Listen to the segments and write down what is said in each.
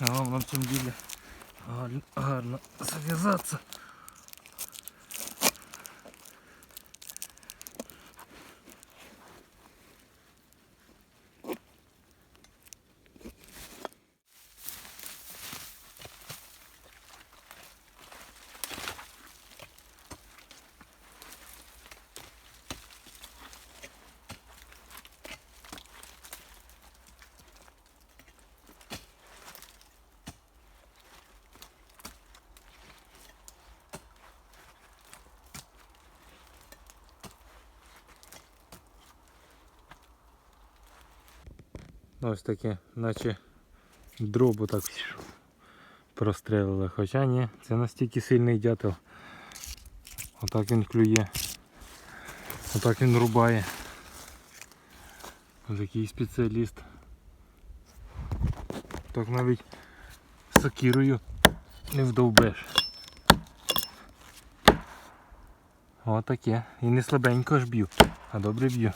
Головне в цьому ділі гарно, зав'язатися. Ось таке, наче дробу так прострелили. Хоча ні, це настільки сильний дятел. Отак він клює. Отак він рубає. Ось який спеціаліст. Так навіть сокирою не вдовбеш. Отаке. І не слабенько ж б'ю, а добре б'ю.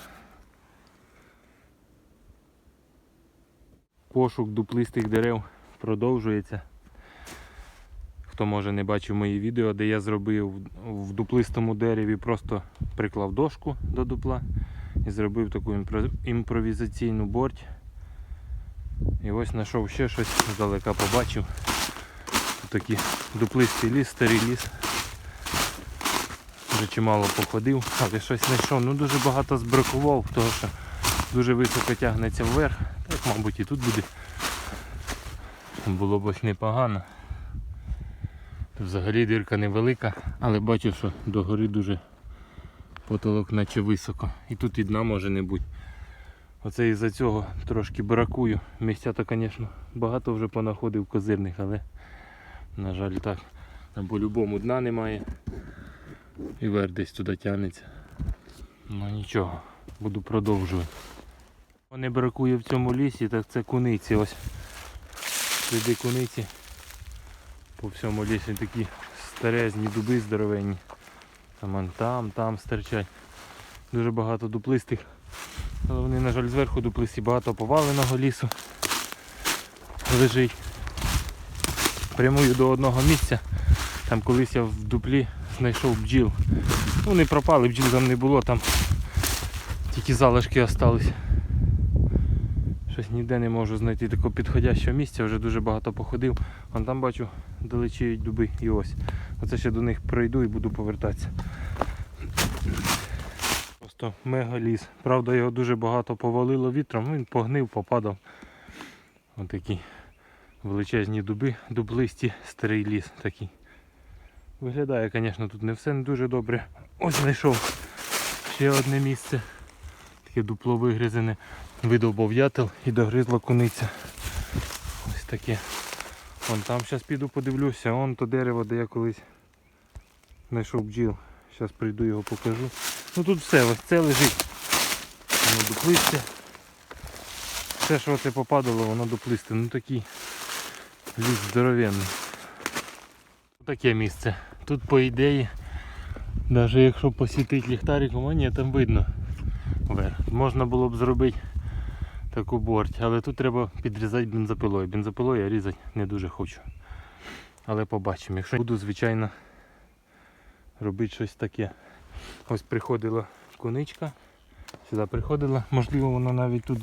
Пошук дуплистих дерев продовжується. Хто може не бачив мої відео, де я зробив в дуплистому дереві, просто приклав дошку до дупла і зробив таку імпро- імпровізаційну борть. І ось знайшов ще щось здалека побачив. Такий дуплистий ліс, старий ліс. Вже чимало походив, але щось знайшов. Ну дуже багато збракував, тому що дуже високо тягнеться вверх. Мабуть, і тут буде. Було б ось непогано. Взагалі дирка невелика, але бачу, що догори дуже потолок наче високо. І тут і дна може не бути. Оце із-за цього трошки бракую. Місця то, звісно, багато вже понаходив козирних, але на жаль так. Там по-любому дна немає. І вверх десь туди тягнеться. Ну нічого, буду продовжувати. Не бракує в цьому лісі, так це куниці. Ось сліди куниці. По всьому лісі такі старезні дуби здоровенні. Там, там, там стирчать. Дуже багато дуплистих. Але вони, на жаль, зверху дуплисті багато поваленого лісу лежить. Прямую до одного місця. Там колись я в дуплі знайшов бджіл. Ну, вони пропали, бджіл там не було, там тільки залишки остались. Ніде не можу знайти такого підходящого місця, вже дуже багато походив. Вон там бачу далечіють дуби і ось. Оце ще до них пройду і буду повертатися. Просто мега ліс. Правда, його дуже багато повалило вітром, він погнив, попадав. Ось такі величезні дуби, дублисті, старий ліс такий. Виглядає, звісно, тут не все не дуже добре. Ось знайшов ще одне місце. Таке дупло вигризене. Видовбав ятел і догризла куниця. Ось таке. Вон там зараз піду подивлюся, вон то дерево, де я колись знайшов бджіл. Зараз прийду його покажу. Ну тут все, ось це лежить. Воно дуплисте. Все, що це попадало, воно дуплисте. Ну такий ліс здоровенний. Таке місце. Тут по ідеї, навіть якщо посітити ліхтариком, а ні, там видно. Можна було б зробити таку борть, але тут треба підрізати бензопилою. Бензопилою я різати не дуже хочу. Але побачимо. Якщо буду, звичайно, робити щось таке. Ось приходила коничка. Сюди приходила, можливо вона навіть тут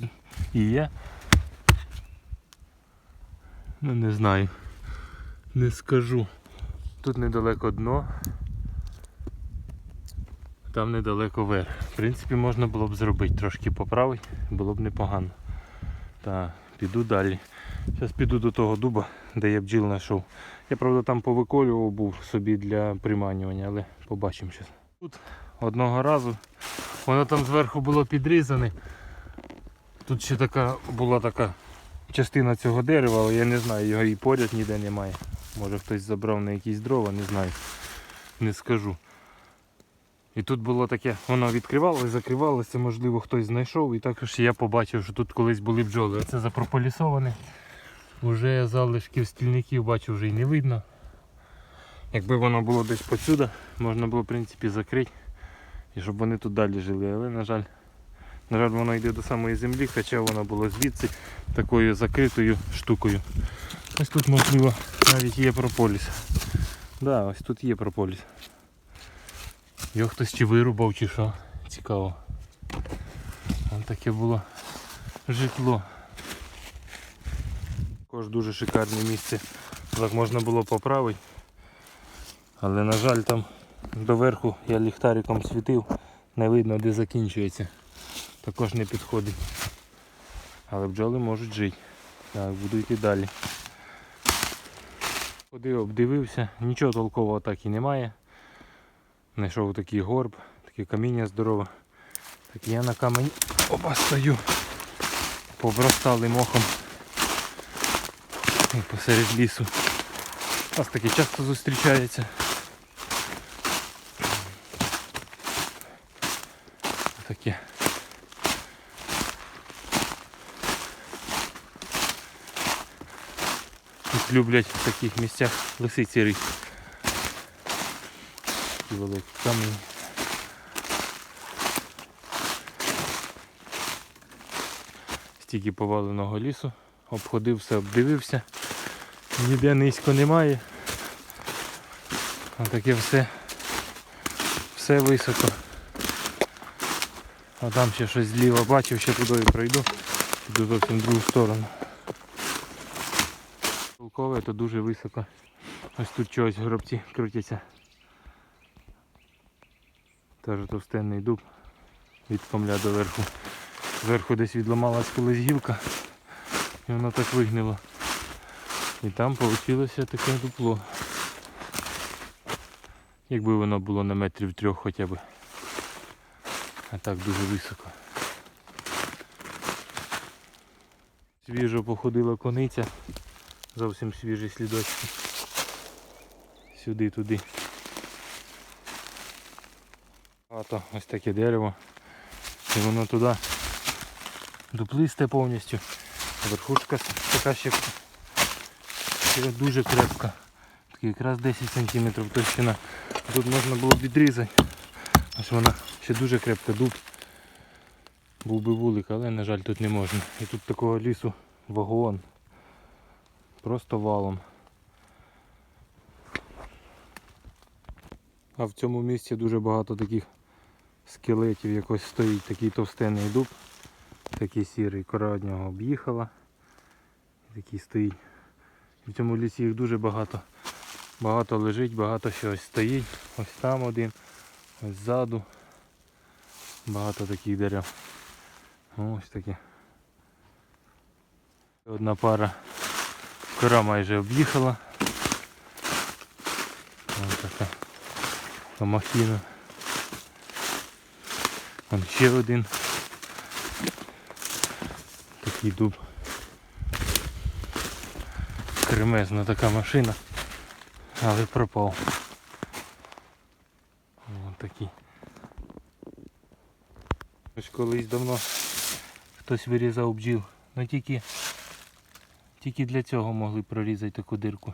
і є. Ну не знаю. Не скажу. Тут недалеко дно. Там недалеко верх. В принципі, можна було б зробити, трошки поправити, було б непогано. Так, піду далі. Зараз піду до того дуба, де я бджіл знайшов. Я правда там повиколював був собі для приманювання, але побачимо зараз. Тут одного разу воно там зверху було підрізане. Тут ще така була така частина цього дерева, але я не знаю, його і поряд ніде немає. Може хтось забрав на якісь дрова, не знаю. Не скажу. І тут було таке, воно відкривалося, закривалося, можливо, хтось знайшов. І також я побачив, що тут колись були бджоли. Оце запрополісоване. Уже залишків стільників бачу вже й не видно. Якби воно було десь посюди, можна було в принципі закрити. І щоб вони тут далі жили. Але на жаль, на жаль, воно йде до самої землі, хоча воно було звідси такою закритою штукою. Ось тут можливо навіть є прополіс. Да, ось тут є прополіс. Його хтось чи вирубав, чи що. Цікаво. Ось таке було житло. Також дуже шикарне місце. Так можна було поправити. Але на жаль там доверху я ліхтариком світив, не видно де закінчується. Також не підходить. Але бджоли можуть жити. Так, буду йти далі. Ходив, обдивився, нічого толкового так і немає. Знайшов такий горб, таке каміння здорове. Так я на камені опа стою. Побростали мохом. І посеред лісу. Нас таке часто зустрічається. Таке. Тут люблять в таких місцях лисиці рить. Такі великі камені. Стільки поваленого лісу. Обходив все, обдивився. Ніде низько немає. А таке все, все високо. А там ще щось зліва бачив, ще туди пройду. Піду зовсім в другу сторону. Толкове то дуже високо. Ось тут чогось гробці крутяться. Теж товстенний дуб від комля до верху. Зверху десь відламалась колись гілка і воно так вигнило. І там вийшло таке дупло. Якби воно було на метрів трьох хоча б. А так дуже високо. Свіжо походила кониця. Зовсім свіжі слідочки. Сюди, туди. Багато ось таке дерево. І воно туди дуплисте повністю. Верхушка така ще, дуже крепка. Так якраз 10 см товщина. Тут можна було б відрізати. Ось вона ще дуже крепка дуб. Був би вулик, але на жаль тут не можна. І тут такого лісу вагон. Просто валом. А в цьому місці дуже багато таких скелетів якось стоїть такий товстенний дуб. Такий сірий кора од нього об'їхала. Такий стоїть. В цьому лісі їх дуже багато. Багато лежить, багато щось стоїть. Ось там один, ось ззаду. Багато таких дерев. Ось такі. Одна пара кора майже об'їхала. Ось така махіна. Вон ще один такий дуб. Кремезна така машина, але пропав. Ось такий. Ось колись давно хтось вирізав бджіл. Ну тільки, тільки для цього могли прорізати таку дирку.